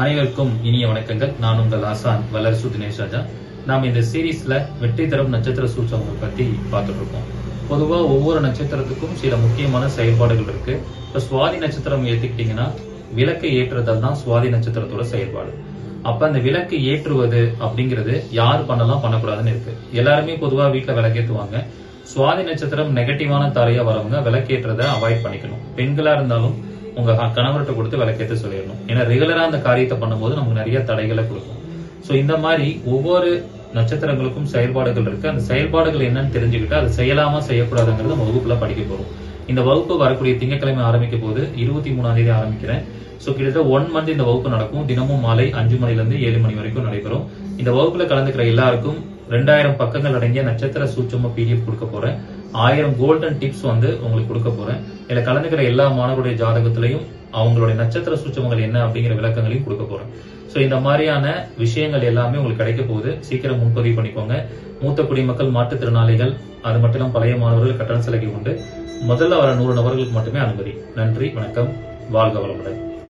அனைவருக்கும் இனிய வணக்கங்கள். நான் உங்கள் ஆசான் வல்லரசு தினேஷ் ராஜா. நாம் இந்த சீரீஸ்ல வெற்றி தரும் நட்சத்திர சூச்சகங்கள் பத்தி பார்த்துட்டு இருக்கோம். பொதுவா ஒவ்வொரு நட்சத்திரத்துக்கும் சில முக்கியமான செயல்பாடுகள் இருக்கு. இப்ப சுவாதி நட்சத்திரம் ஏத்துக்கிட்டீங்கன்னா விளக்கை ஏற்றுறதால் தான் சுவாதி நட்சத்திரத்தோட செயல்பாடு. அப்ப அந்த விளக்கு ஏற்றுவது அப்படிங்கிறது யார் பண்ணலாம் பண்ணக்கூடாதுன்னு இருக்கு. எல்லாருமே பொதுவா வீட்டுல விளக்கேற்றுவாங்க சுவாதி நட்சத்திரம் நெகட்டிவான தாரையா வரவங்க விளக்கேற்றதை அவாய்ட் பண்ணிக்கணும். பெண்களா இருந்தாலும் உங்க கணவர்கிட்ட கொடுத்து விளக்கேற்ற சொல்லிடணும். ஏன்னா ரெகுலரா அந்த காரியத்தை பண்ணும்போது நமக்கு நிறைய தடைகளை கொடுக்கும். சோ இந்த மாதிரி ஒவ்வொரு நட்சத்திரங்களுக்கும் செயல்பாடுகள் இருக்கு. அந்த செயல்பாடுகள் என்னன்னு தெரிஞ்சுக்கிட்டு அதை செய்யலாமா செய்யக்கூடாதுங்கிறது நம்ம வகுப்புல படிக்க போறோம். இந்த வகுப்பு வரக்கூடிய திங்கட்கிழமை ஆரம்பிக்க போது இருபத்தி மூணாம் தேதி ஆரம்பிக்கிறேன். சோ கிட்டத்தட்ட ஒன் மந்த் இந்த வகுப்பு நடக்கும். தினமும் மாலை அஞ்சு மணில இருந்து ஏழு மணி வரைக்கும் நடைபெறும். இந்த வகுப்புல கலந்துக்கிற எல்லாருக்கும் ரெண்டாயிரம் பக்கங்கள் அடங்கிய நட்சத்திர சூட்சம பிடிஎஃப் கொடுக்க போறேன். ஆயிரம் கோல்டன் டிப்ஸ் வந்து உங்களுக்கு கொடுக்க போறேன். இதில் கலந்துக்கிற எல்லா மாணவருடைய ஜாதகத்திலையும் அவங்களுடைய நட்சத்திர சூட்சமங்கள் என்ன அப்படிங்கிற விளக்கங்களையும் கொடுக்க போறேன். ஸோ இந்த மாதிரியான விஷயங்கள் எல்லாமே உங்களுக்கு கிடைக்க போகுது. சீக்கிரம் முன்பதிவு பண்ணிக்கோங்க. மூத்த குடிமக்கள் மாற்றுத்திறனாளிகள் அது மட்டும் பழைய மாணவர்கள் கட்டண சலுகை உண்டு. முதல்ல வர நூறு நபர்களுக்கு மட்டுமே அனுமதி. நன்றி வணக்கம். வாழ்க வளமுடன்.